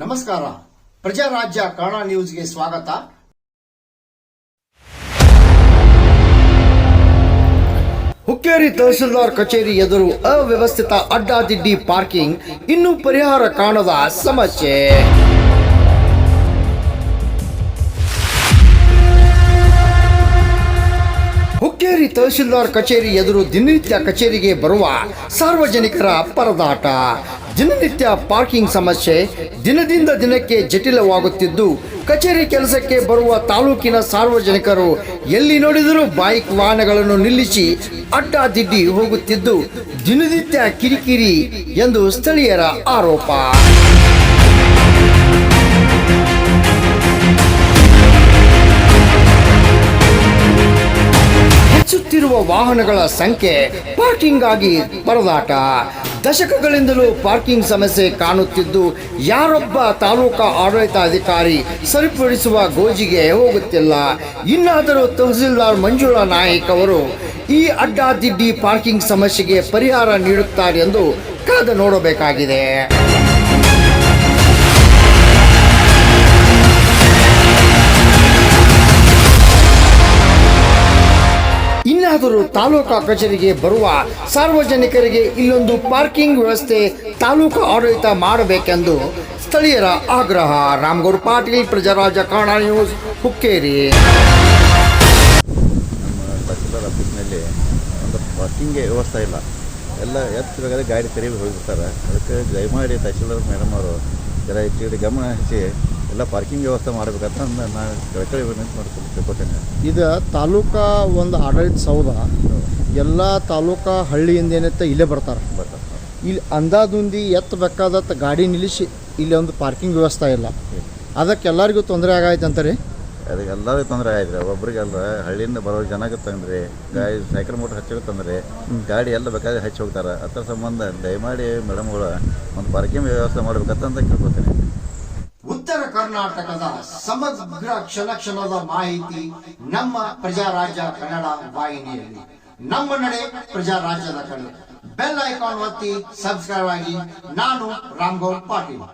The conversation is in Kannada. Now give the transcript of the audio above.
ನಮಸ್ಕಾರ. ಪ್ರಜಾರಾಜ್ಯ ಕನ್ನಡ ನ್ಯೂಸ್ಗೆ ಸ್ವಾಗತ. ಹುಕ್ಕೇರಿ ತಹಸೀಲ್ದಾರ್ ಕಚೇರಿ ಎದುರು ಅವ್ಯವಸ್ಥಿತ ಅಡ್ಡಾದಿಡ್ಡಿ ಪಾರ್ಕಿಂಗ್, ಇನ್ನೂ ಪರಿಹಾರ ಕಾಣದ ಸಮಸ್ಯೆ. ಹುಕ್ಕೇರಿ ತಹಸೀಲ್ದಾರ್ ಕಚೇರಿ ಎದುರು ದಿನನಿತ್ಯ ಕಚೇರಿಗೆ ಬರುವ ಸಾರ್ವಜನಿಕರ ಪರದಾಟ. ದಿನನಿತ್ಯ ಪಾರ್ಕಿಂಗ್ ಸಮಸ್ಯೆ ದಿನದಿಂದ ದಿನಕ್ಕೆ ಜಟಿಲವಾಗುತ್ತಿದ್ದು, ಕಚೇರಿ ಕೆಲಸಕ್ಕೆ ಬರುವ ತಾಲೂಕಿನ ಸಾರ್ವಜನಿಕರು ಎಲ್ಲಿ ನೋಡಿದರೂ ಬೈಕ್ ವಾಹನಗಳನ್ನು ನಿಲ್ಲಿಸಿ ಅಡ್ಡಾದಿಡ್ಡಿ ಹೋಗುತ್ತಿದ್ದು, ದಿನನಿತ್ಯ ಕಿರಿಕಿರಿ ಎಂದು ಸ್ಥಳೀಯರ ಆರೋಪ. ಹೆಚ್ಚುತ್ತಿರುವ ವಾಹನಗಳ ಸಂಖ್ಯೆ ಪಾರ್ಕಿಂಗ್ ಆಗಿ ಪರದಾಟ. ದಶಕಗಳಿಂದಲೂ ಪಾರ್ಕಿಂಗ್ ಸಮಸ್ಯೆ ಕಾಣುತ್ತಿದ್ದು, ಯಾರೊಬ್ಬ ತಾಲೂಕಾ ಆಡಳಿತಾಧಿಕಾರಿ ಸರಿಪಡಿಸುವ ಗೋಜಿಗೆ ಹೋಗುತ್ತಿಲ್ಲ. ಇನ್ನಾದರೂ ತಹಸೀಲ್ದಾರ್ ಮಂಜುಳಾ ನಾಯಕ್ ಅವರು ಈ ಅಡ್ಡಾದಿಡ್ಡಿ ಪಾರ್ಕಿಂಗ್ ಸಮಸ್ಯೆಗೆ ಪರಿಹಾರ ನೀಡುತ್ತಾರೆ ಎಂದು ಕಾದು ನೋಡಬೇಕಾಗಿದೆ. ಇನ್ನಾದರೂ ತಾಲೂಕಾ ಕಚೇರಿಗೆ ಬರುವ ಸಾರ್ವಜನಿಕರಿಗೆ ಇಲ್ಲೊಂದು ಪಾರ್ಕಿಂಗ್ ವ್ಯವಸ್ಥೆ ತಾಲೂಕು ಆಡಳಿತ ಮಾಡಬೇಕೆಂದು ಸ್ಥಳೀಯರ ಆಗ್ರಹ. ರಾಮಗೌರ್ ಪಾಟೀಲ್, ಪ್ರಜಾರಾಜ ಕನ್ನಡ ನ್ಯೂಸ್, ಹುಕ್ಕೇರಿ. ಆಫೀಸ್ನಲ್ಲಿ ಒಂದು ಪಾರ್ಕಿಂಗೇ ವ್ಯವಸ್ಥೆ ಇಲ್ಲ. ಎಲ್ಲ ಎತ್ತು ಬೇಕಾದ್ರೆ ಗಾಡಿ ಕರೀಲಿ ಹೋಗಿರ್ತಾರೆ ಅದಕ್ಕೆ ದಯಮಾಡಿ ತಹಶೀಲ್ದಾರ್ ಮೇಡಮ್ ಅವರು ಜರ ಹೆಚ್ಚು ಗಮನ ಹಚ್ಚಿ ಎಲ್ಲ ಪಾರ್ಕಿಂಗ್ ವ್ಯವಸ್ಥೆ ಮಾಡಬೇಕಂತ ನಾನು ಕಳಕಳಿ ವಿನಂತಿ ಮಾಡ್ಕೊಂಡು ತಿಳ್ಕೊತೇನೆ. ಇದು ತಾಲೂಕಾ ಒಂದು ಆಡಳಿತ ಸೌಧ. ಎಲ್ಲ ತಾಲೂಕಾ ಹಳ್ಳಿಯಿಂದ ಏನೈತೆ ಇಲ್ಲೇ ಬರ್ತಾರೆ. ಬರ್ತಾರೆ ಇಲ್ಲಿ ಅಂದಾದುಂದಿ ಎತ್ತ ಬೇಕಾದತ್ತ ಗಾಡಿ ನಿಲ್ಲಿಸಿ ಇಲ್ಲಿ ಒಂದು ಪಾರ್ಕಿಂಗ್ ವ್ಯವಸ್ಥೆ ಇಲ್ಲ. ಅದಕ್ಕೆ ಎಲ್ಲರಿಗೂ ತೊಂದರೆ ಆಗೈತೆ ಅಂತಾರೆ? ಅದಕ್ಕೆ ಎಲ್ಲರಿಗೂ ತೊಂದರೆ ಆಯ್ತು ಒಬ್ರಿಗೆಲ್ಲ ಹಳ್ಳಿಯಿಂದ ಬರೋ ಜನಕ್ಕೆ ತಂದ್ರೆ ಗಾಡಿ ಸೈಕಲ್ ಮೋಟ್ರ್ ಹಚ್ಚಿ ತಂದ್ರೆ ಗಾಡಿ ಎಲ್ಲ ಬೇಕಾದ್ರೆ ಹಚ್ಚಿ ಹೋಗ್ತಾರೆ. ಅದರ ಸಂಬಂಧ ದಯಮಾಡಿ ಮೇಡಮ್ಗಳು ಒಂದು ಪಾರ್ಕಿಂಗ್ ವ್ಯವಸ್ಥೆ ಮಾಡ್ಬೇಕಂತ ಕೇಳ್ಕೊತೀನಿ. ಉತ್ತರ ಕರ್ನಾಟಕದ ಸಮಗ್ರ ಕ್ಷಣ ಕ್ಷಣದ ಮಾಹಿತಿ ನಮ್ಮ ಪ್ರಜಾರಾಜ್ಯ ಕನ್ನಡ ವಾಹಿನಿಯಲ್ಲಿ. ನಮ್ಮ ನಡೆ ಪ್ರಜಾ ರಾಜ್ಯದ ಕಡೆ. ಬೆಲ್ ಐಕಾನ್ ಒತ್ತಿ ಸಬ್ಸ್ಕ್ರೈಬ್ ಆಗಿ ನಾನು ರಾಮ್ಗೌಡ್ ಪಾಟೀಲ್.